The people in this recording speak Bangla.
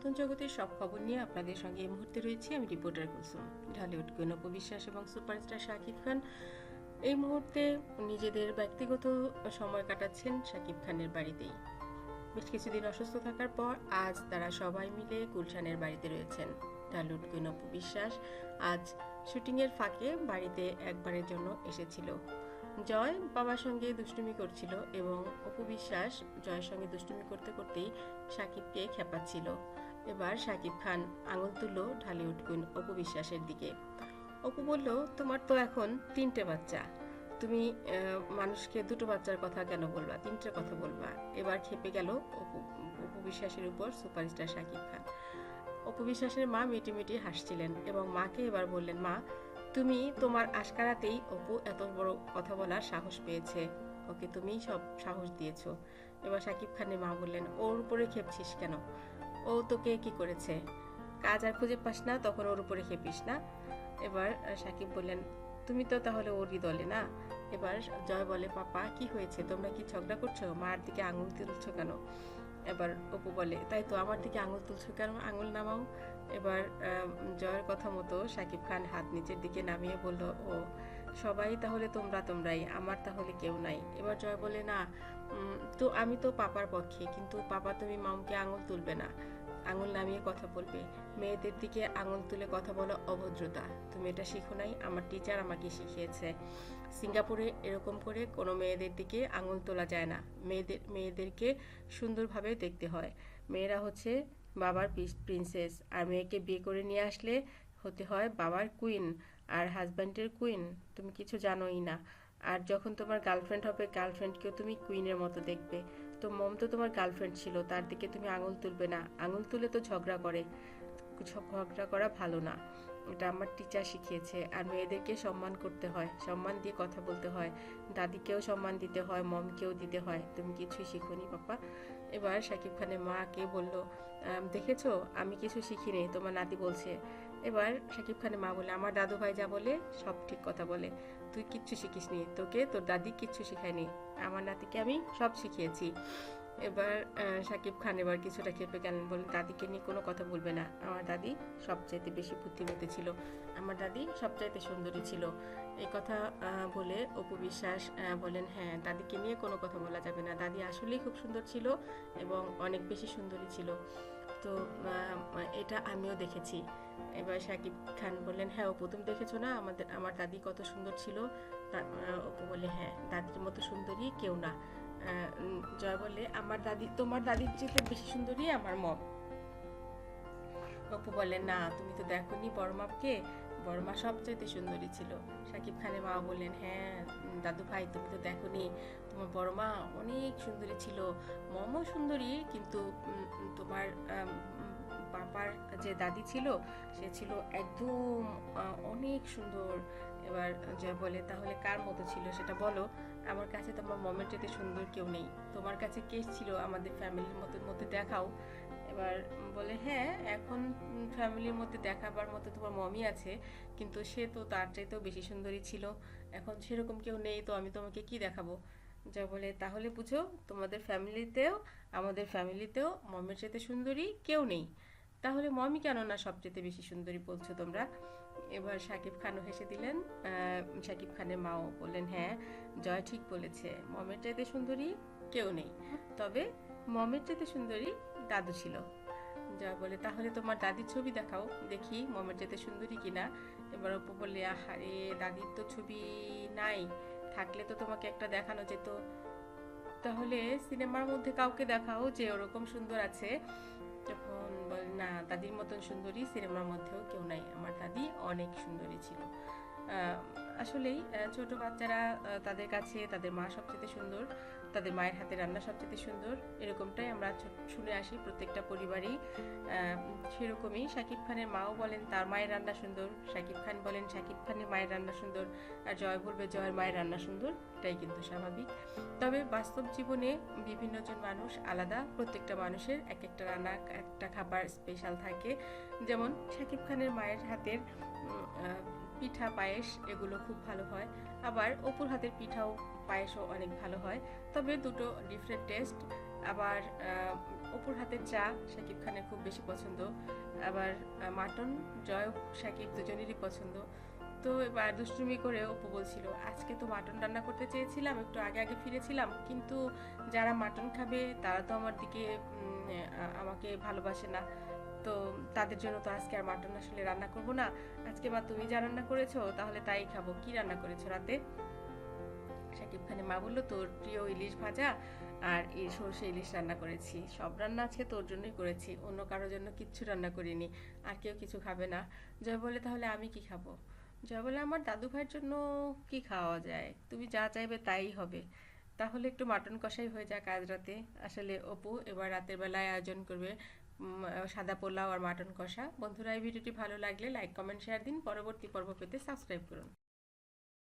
নতুন জগতের সব খবর নিয়ে আপনাদের সঙ্গে এই মুহূর্তে রয়েছি। আমি রিপোর্টার কুলসুম ঢালিউড কুইন অপবিশ্বাস এবং সুপারস্টার শাকিব খান। এই মুহূর্তে নিজেদের ব্যক্তিগত সময় কাটাচ্ছেন শাকিব খানের বাড়িতেই। বেশ কিছুদিন অসুস্থ থাকার পর আজ তারা সবাই মিলে গুলশানের বাড়িতে রয়েছেন। ঢালিউড কুইন অপবিশ্বাস আজ শুটিংয়ের ফাঁকে বাড়িতে একবারের জন্য এসেছিল। জয় বাবার সঙ্গে দুষ্টুমি করছিল এবং অপু বিশ্বাস জয়ের সঙ্গে দুষ্টুমি করতে করতেই সাকিবকে খেপাচ্ছিল। এবার সাকিব খান আঙুল তুলল ঢালিউড কুইন অপু বিশ্বাসের দিকে। অপু বলল, তোমার তো এখন তিনটে বাচ্চা। তুমি মানুষকে দুটো বাচ্চার কথা কেন বলবা? তিনটে কথা বলবা। এবার খেপে গেল অপু অপু বিশ্বাসের উপর সুপারস্টার সাকিব খান। অপু বিশ্বাসের মা মিটি মিটি হাসছিলেন এবং মাকে এবার বললেন, মা, তুমি তোমার আশকারাতেই অপু এত বড় কথা বলার সাহস পেয়েছে। ওকে তুমিই সব সাহস দিয়েছ। এবার সাকিব খানের মা বললেন, ওর উপরে খেপছিস কেন? ও তোকে কি করেছে? কাজ আর খুঁজে পাস না, তখন ওর উপরে খেপিস না। এবার সাকিব বললেন, তুমি তো তাহলে ওরই দলে না? এবার জয় বলে, পাপা, কি হয়েছে? তোমরা কি ঝগড়া করছ? মার দিকে আঙুল তুলছো কেন? এবার অপু বলে, তাই তো, আমার দিকে আঙুল তুলছো কেন? আঙুল নামাও। এবার জয়ের কথা মতো সাকিব খান হাত নিচের দিকে নামিয়ে বলল, ও সবাই তাহলে তোমরা তোমরাই, আমার তাহলে কেউ নাই। এবার জয় বলে, না তো আমি তো পাপার পক্ষে, কিন্তু পাপা তুমি মামকে আঙুল তুলবে না। আঙুল নামিয়ে কথা বলবে। মেয়েদের দিকে আঙুল তুলে কথা বলা অভদ্রতা। তুমি এটা শিখো নাই, আমার টিচার আমাকে শিখিয়েছে। সিঙ্গাপুরে এরকম করে কোনো মেয়েদের দিকে আঙুল তোলা যায় না। মেয়েদের, মেয়েদেরকে সুন্দরভাবে দেখতে হয়। মেয়েরা হচ্ছে বাবার প্রিন্সেস আর মেয়েকে বিয়ে করে নিয়ে আসলে হতে হয় বাবার কুইন আর হাজব্যান্ডের কুইন তুমি কিছু জানোই না। আর যখন তোমার গার্লফ্রেন্ড হবে গার্লফ্রেন্ডকেও তুমি কুইনের মতো দেখবে। তো মম তো তোমার গার্লফ্রেন্ড ছিল তার দিকে তুমি আঙুল তুলবে না। আঙুল তুলে তো ঝগড়া করে। ঝগড়া করা ভালো না। এটা আমার টিচার শিখিয়েছে। আর মেয়েদেরকে সম্মান করতে হয় সম্মান দিয়ে কথা বলতে হয়। দাদিকেও সম্মান দিতে হয় মমকেও দিতে হয়। তুমি কিছুই শিখোনি পাপা। এবার শাকিব খানের মাকে বলল "আম, দেখেছ? আমি কিছু শিখিনি, তোমার নাতি বলছে। এবার শাকিব খানের মা বলে, আমার দাদু ভাই যা বলে, সব ঠিক কথা বলে। তুই কিচ্ছু শিখিসনি। তোকে, তোর দাদি কিচ্ছু শিখায়নি। আমার নাতিকে আমি সব শিখিয়েছি। এবার সাকিব খান এবার কিছুটা খেপে গেলেন বলেন দাদিকে নিয়ে কোনো কথা বলবে না। আমার দাদি সবচাইতে বেশি বুদ্ধিমতী ছিল। আমার দাদি সবচাইতে সুন্দরী ছিল। এই কথা বলে অপু বিশ্বাস বলেন হ্যাঁ দাদিকে নিয়ে কোনো কথা বলা যাবে না। দাদি আসলেই খুব সুন্দর ছিল এবং অনেক বেশি সুন্দরী ছিল। তো এটা আমিও দেখেছি। এবার সাকিব খান বললেন হ্যাঁ অপু, তুমি দেখেছ না? আমাদের, আমার দাদি কত সুন্দর ছিল। অপু বলে হ্যাঁ দাদির মতো সুন্দরী কেউ না। জয় বলে, আমার দাদি, তোমার দাদির চেয়ে বেশি সুন্দরী আমার মম। অপু বলে, না, তুমি তো দেখোনি বড় মাপকে বড় মা সবচাইতে সুন্দরী ছিল। সাকিব খানের মা বললেন হ্যাঁ দাদু ভাই, তুমি তো দেখোনি। তোমার বড় মা অনেক সুন্দরী ছিল। মমও সুন্দরী, কিন্তু তোমার পাপার যে দাদি ছিল, সে ছিল একদম অনেক সুন্দর। এবার জয় বলে, তাহলে কার মতো ছিল সেটা বলো। আমার কাছে তোমার মমের চেয়ে সুন্দর কেউ নেই। তোমার কাছে কে ছিল আমাদের ফ্যামিলির মতো মধ্যে দেখাও। এবার বলে হ্যাঁ এখন ফ্যামিলির মধ্যে দেখাবার মতো তোমার মমি আছে, কিন্তু সে তো তার চাইতেও বেশি সুন্দরী ছিল। এখন সেরকম কেউ নেই, তো আমি তোমাকে কি দেখাবো? যা বলে, তাহলে বুঝো, তোমাদের ফ্যামিলিতেও, আমাদের ফ্যামিলিতেও মমের চাইতে সুন্দরী কেউ নেই। তাহলে মমি কেন না সবচেয়ে বেশি সুন্দরী বলছো তোমরা? এবার সাকিব খানও হেসে দিলেন। সাকিব খানের মাও বললেন হ্যাঁ জয় ঠিক বলেছে, মমের চাইতে সুন্দরী কেউ নেই। তবে মমের চাইতে সুন্দরী দাদু ছিল। জয় বলে, তাহলে তোমার দাদির ছবি দেখাও, দেখি মমের চাইতে সুন্দরী কিনা। এবার অপু বললে, আহারে, দাদির তো ছবি নাই, থাকলে তো তোমাকে একটা দেখানো যেত। তাহলে সিনেমার মধ্যে কাউকে দেখাও যে ওরকম সুন্দর আছে। তখন বল, না, দাদির মতন সুন্দরী সিনেমার মধ্যেও কেউ নাই। আমার দাদি অনেক সুন্দরী ছিল। আসলেই ছোট বাচ্চারা তাদের কাছে তাদের মা সবচেয়ে সুন্দর, তাদের মায়ের হাতে রান্না সবচেয়ে সুন্দর, এরকমটাই আমরা শুনে আসি প্রত্যেকটা পরিবারেই। সেরকমই শাকিব খানের মাও বলেন, তার মায়ের রান্না সুন্দর। শাকিব খান বলেন শাকিব খানের মায়ের রান্না সুন্দর। আর জয় বলবে, জয়ের মায়ের রান্না সুন্দর। এটাই কিন্তু স্বাভাবিক। তবে বাস্তব জীবনে বিভিন্ন জন মানুষ আলাদা, প্রত্যেকটা মানুষের এক একটা রান্না, একটা খাবার স্পেশাল থাকে। যেমন শাকিব খানের মায়ের হাতের পিঠা, পায়েস এগুলো খুব ভালো হয়। আবার অপুর হাতের পিঠাও, পায়েসও অনেক ভালো হয়। তবে দুটো ডিফারেন্ট টেস্ট আবার অপুর হাতের চা শাকিব খানের খুব বেশি পছন্দ। আবার মাটন, জয় শাকিব দুজনেরই পছন্দ। তো এবার দুষ্টুমি করে অপু বলছিল, আজকে তো মাটন রান্না করতে চেয়েছিলাম, একটু আগে আগে ফিরেছিলাম। কিন্তু যারা মাটন খাবে, তারা তো আমার দিকে আমাকে ভালোবাসে না। তো তাদের জন্য তো আজকে আর মাটন আসলে রান্না করব না। আজকে মা তুমি যা রান্না করেছ, তাহলে তাই খাব। কি রান্না করেছ রাতে? শাকিব খানের মা বলল, তোর প্রিয় ইলিশ ভাজা আর এই সর্ষে ইলিশ রান্না করেছি। সব রান্না আছে, তোর জন্যই করেছি। অন্য কারোর জন্য কিচ্ছু রান্না করিনি। আর কেউ কিছু খাবে না। জয় বলে, তাহলে আমি কি খাব? জয় বলে, আমার দাদু ভাইয়ের জন্য কি খাওয়া যায়? তুমি যা চাইবে তাই হবে। তাহলে একটু মাটন কষাই হয়ে যাক আজ রাতে। আসলে অপু এবার রাতের বেলায় আয়োজন করবে সাদা পোলাও আর মাটন কষা। বন্ধুরা, এই ভিডিওটি ভালো লাগলে লাইক কমেন্ট শেয়ার দিন। পরবর্তী পর্ব পেতে সাবস্ক্রাইব করুন।